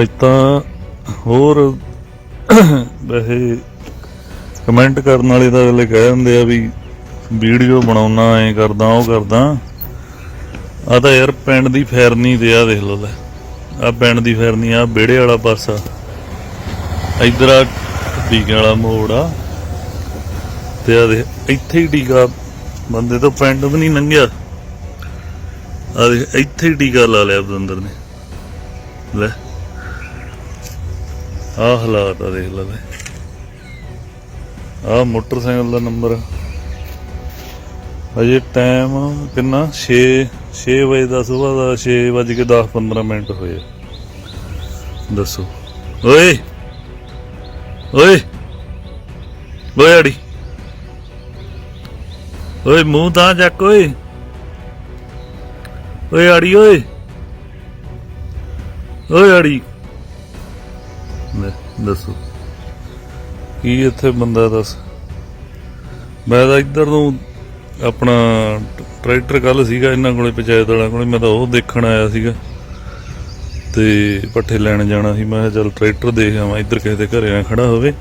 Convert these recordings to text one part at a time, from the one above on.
ਅੱਜ ਤਾਂ ਹੋਰ ਵੈਸੇ ਕਮੈਂਟ ਕਰਨ ਵਾਲੇ ਤਾਂ ਅਗਲੇ ਕਹਿ ਦਿੰਦੇ ਆ ਵੀ ਵੀਡੀਓ ਬਣਾਉਣਾ, ਐ ਕਰਦਾ, ਉਹ ਕਰਦਾ। ਆ ਤਾਂ ਯਾਰ ਪਿੰਡ ਦੀ ਫੈਰਨੀ ਤੇ ਆ ਦੇਖ ਲਓ ਲੈ। ਆ ਪਿੰਡ ਦੀ ਫੈਰਨੀ ਆ ਵਿਹੜੇ ਵਾਲਾ ਪਾਸਾ। ਇਧਰ ਆ ਟੀਕੇ ਵਾਲਾ ਮੋੜ ਆ। ਤੇ ਆ ਦੇ ਇੱਥੇ ਹੀ ਟੀਕਾ, ਬੰਦੇ ਤੋਂ ਪਿੰਡ ਵੀ ਨਹੀਂ ਲੰਘਿਆ। ਆ ਦੇ ਇੱਥੇ ਹੀ ਟੀਕਾ ਲਾ ਲਿਆ ਬਦੰਦਰ ਨੇ। ਲੈ। ਆ ਹਾਲਾਤ ਆ ਦੇਖ ਲੈ ਆਹ ਮੋਟਰਸਾਈਕਲ ਦਾ ਨੰਬਰ। ਅਜੇ ਟਾਈਮ ਕਿੰਨਾ? 6 6 ਵਜੇ ਦਾ ਸਵੇਰ ਦਾ 6 ਵਜੇ ਕੇ 10 15 ਮਿੰਟ ਹੋਏ ਦੱਸੋ। ਓਏ! ਓਏ! ਓਏ ਅੜੀ। ਓਏ, ਮੂੰਹ ਤਾਂ ਚੱਕ ਓਏ। ਓਏ ਅੜੀ, ਓਏ। ਓਏ ਅੜੀ। ਲੈ ਦੱਸੋ। ਕੀ ਇੱਥੇ ਬੰਦਾ ਦੱਸ? ਮੈਂ ਤਾਂ ਇੱਧਰ ਨੂੰ ਆਪਣਾ ਟਰੈਕਟਰ ਕੱਲ ਸੀਗਾ, ਇਹਨਾਂ ਕੋਲੇ ਪੰਚਾਇਤ ਵਾਲਿਆਂ ਕੋਲੇ, ਮੈਂ ਤਾਂ ਉਹ ਦੇਖਣ ਆਇਆ ਸੀਗਾ। ਤੇ ਪੱਠੇ ਲੈਣ ਜਾਣਾ ਸੀ, ਮੈਂ ਕਿਹਾ ਚੱਲ ਟਰੈਕਟਰ ਦੇਖ ਆਵਾਂ, ਇੱਧਰ ਕਿਸੇ ਦੇ ਘਰੇ ਨਾ ਖੜਾ ਹੋਵੇ।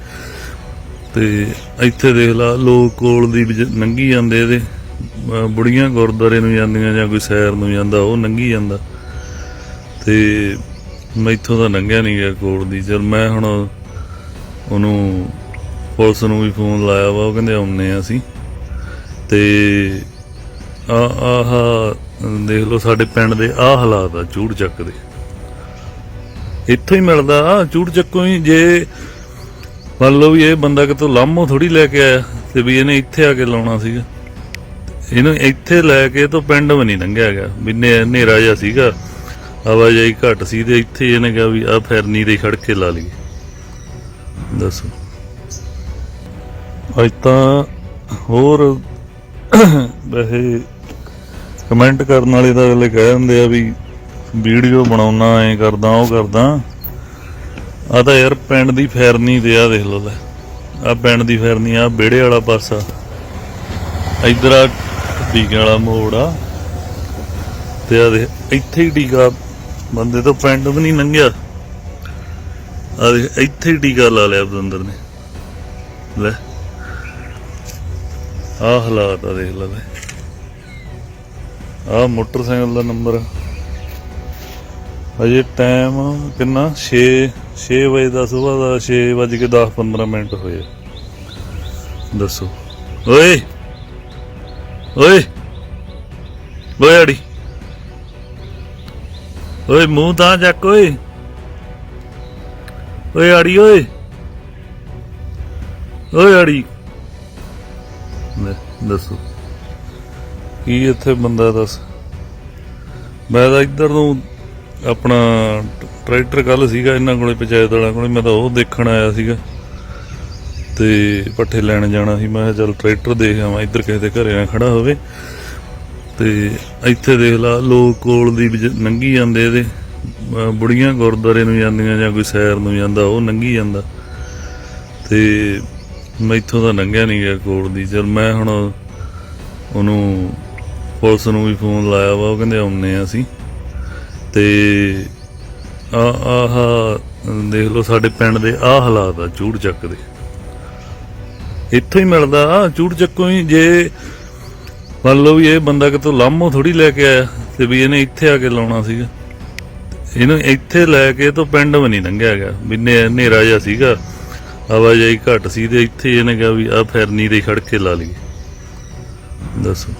ਤੇ ਇੱਥੇ ਦੇਖ ਲਾ, ਲੋਕ ਕੋਲ ਦੀ ਵੀ ਜਾਂਦੇ ਇਹਦੇ। ਬੁੜੀਆਂ ਗੁਰਦੁਆਰੇ ਨੂੰ ਜਾਂਦੀਆਂ ਜਾਂ ਕੋਈ ਸੈਰ ਨੂੰ ਜਾਂਦਾ, ਉਹ ਲੰਘੀ ਜਾਂਦਾ। ਤੇ ਮੈਥੋਂ ਤਾਂ ਲੰਘਿਆ ਨਹੀਂ ਗਿਆ ਕੋਲ ਦੀ। ਚਲ ਮੈਂ ਹੁਣ ਉਹਨੂੰ ਪੁਲਿਸ ਨੂੰ ਵੀ ਫੋਨ ਲਾਇਆ ਵਾ, ਉਹ ਕਹਿੰਦੇ ਆਉਨੇ ਆ ਅਸੀਂ। ਤੇ ਆ, ਆਹ ਦੇਖ ਲਓ ਸਾਡੇ ਪਿੰਡ ਦੇ ਆਹ ਹਾਲਾਤ ਆ, ਚੂੜ ਚੱਕ ਦੇ। ਇੱਥੋਂ ਹੀ ਮਿਲਦਾ, ਆ ਚੂੜ ਚੱਕੋਂ ਹੀ ਜੇ ਮੰਨ ਲਓ ਵੀ ਇਹ ਬੰਦਾ ਕਿਤੋਂ ਲਾਮੋ ਥੋੜੀ ਲੈ ਕੇ ਆਇਆ ਤੇ ਵੀ ਇਹਨੇ ਇੱਥੇ ਆ ਕੇ ਲਾਉਣਾ ਸੀਗਾ। ਇਹਨੂੰ ਇੱਥੇ ਲੈ ਕੇ ਤੋਂ ਪਿੰਡ ਵੀ ਨਹੀਂ ਲੰਘਿਆ ਗਿਆ। ਵੀ ਹਨੇਰਾ ਜਿਹਾ ਸੀਗਾ। ਆਵਾਜਾਈ ਘੱਟ ਸੀ ਤੇ ਇੱਥੇ ਇਹਨੇ ਕਿਹਾ ਵੀ ਆ ਫੈਰਨੀ ਦੇ ਖੜ ਕੇ ਲਾ ਲਈ। ਦੱਸੋ। ਅੱਜ ਤਾਂ ਹੋਰ ਵੈਸੇ ਕਮੈਂਟ ਕਰਨ ਵਾਲੇ ਤਾਂ ਅਗਲੇ ਕਹਿ ਦਿੰਦੇ ਆ ਵੀ ਵੀਡੀਓ ਬਣਾਉਣਾ, ਐ ਕਰਦਾ, ਉਹ ਕਰਦਾ। ਆ ਤਾਂ ਯਾਰ ਪਿੰਡ ਦੀ ਫੈਰਨੀ ਤੇ ਆ, ਦੇਖ ਲਓ ਲੈ। ਆ ਪਿੰਡ ਦੀ ਫੈਰਨੀ ਆ ਵਿਹੜੇ ਵਾਲਾ ਪਾਸਾ। ਇਧਰ ਆ ਟੀਕੇ ਵਾਲਾ ਮੋੜ ਆ। ਤੇ ਆ ਦੇ ਇੱਥੇ ਹੀ ਟੀਕਾ ਬੰਦੇ ਤੋਂ ਪਿੰਡ ਵੀ ਨਹੀਂ ਲੰਘਿਆ। ਆ ਇੱਥੇ ਟੀਕਾ ਲਾ ਲਿਆ ਬਦੰਦਰ ਨੇ। ਲੈ। ਆ ਹਾਲਾਤ ਆ ਦੇਖ ਲੈ ਆ ਮੋਟਰਸਾਈਕਲ ਦਾ ਨੰਬਰ ਅਜੇ ਟਾਈਮ ਕਿੰਨਾ? 6 6 ਵਜੇ ਦਾ ਸਵੇਰ ਦਾ 6 ਵਜੇ ਕੇ 10 15 ਮਿੰਟ ਹੋਏ ਦੱਸੋ। ਓਏ! ਓਏ! ਓਏ ਅੜੀ ਓਏ ਮੂੰਹ ਤਾਂ ਚੱਕ ਓਏ। ਓਏ ਅੜੀ ਓਏ। ਓਏ ਅੜੀ। ਦੱਸੋ। ਕੀ ਇੱਥੇ ਬੰਦਾ ਦੱਸ। ਮੈਂ ਤਾਂ ਇੱਧਰ ਨੂੰ ਆਪਣਾ ਟਰੈਕਟਰ ਕੱਲ ਸੀਗਾ, ਇਹਨਾਂ ਕੋਲੇ ਪੰਚਾਇਤ ਵਾਲਿਆਂ ਕੋਲੇ, ਮੈਂ ਤਾਂ ਉਹ ਦੇਖਣ ਆਇਆ ਸੀਗਾ। ਤੇ ਪੱਠੇ ਲੈਣ ਜਾਣਾ ਸੀ, ਮੈਂ ਕਿਹਾ ਚੱਲ ਟਰੈਕਟਰ ਦੇਖ ਆਵਾਂ, ਇੱਧਰ ਕਿਸੇ ਦੇ ਘਰੇ ਨਾ ਖੜਾ ਹੋਵੇ। ਤੇ ਇੱਥੇ ਦੇਖ ਲਾ, ਲੋਕ ਕੋਲ ਦੀ ਨੰਗੀ ਜਾਂਦੇ ਇਹਦੇ। ਬੁੜੀਆਂ ਗੁਰਦੁਆਰੇ ਨੂੰ ਜਾਂਦੀਆਂ ਜਾਂ ਕੋਈ ਸੈਰ ਨੂੰ ਜਾਂਦਾ, ਉਹ ਲੰਘੀ ਜਾਂਦਾ। ਤੇ ਮੈਥੋਂ ਤਾਂ ਲੰਘਿਆ ਨਹੀਂ ਗਿਆ ਕੋਲ ਦੀ। ਚਲ ਮੈਂ ਹੁਣ ਉਹਨੂੰ ਪੁਲਿਸ ਨੂੰ ਵੀ ਫੋਨ ਲਾਇਆ ਵਾ, ਉਹ ਕਹਿੰਦੇ ਆਉਨੇ ਆ ਅਸੀਂ। ਤੇ ਆ, ਆਹ, ਦੇਖ ਲਓ ਸਾਡੇ ਪਿੰਡ ਦੇ ਆਹ ਹਾਲਾਤ ਆ, ਚੂੜ ਚੱਕ ਦੇ। ਇੱਥੋਂ ਹੀ ਮਿਲਦਾ ਆ ਚੂੜ ਚੱਕੋਂ ਹੀ ਜੇ ਮੰਨ ਲਓ ਵੀ ਇਹ ਬੰਦਾ ਕਿਤੋਂ ਲਾਮੋ ਥੋੜੀ ਲੈ ਕੇ ਆਇਆ ਤੇ ਵੀ ਇਹਨੇ ਇੱਥੇ ਆ ਕੇ ਲਾਉਣਾ ਸੀਗਾ। ਇਹਨੂੰ ਇੱਥੇ ਲੈ ਕੇ ਤੋਂ ਪਿੰਡ ਵੀ ਨਹੀਂ ਲੰਘਿਆ ਗਿਆ ਵੀ ਹਨੇਰਾ ਜਿਹਾ ਸੀਗਾ, ਆਵਾਜਾਈ ਘੱਟ ਸੀ ਤੇ ਇੱਥੇ ਇਹਨੇ ਕਿਹਾ ਵੀ ਆ ਫੈਰਨੀ ਦੇ ਖੜ ਕੇ ਲਾ ਲਈਏ। ਦੱਸੋ।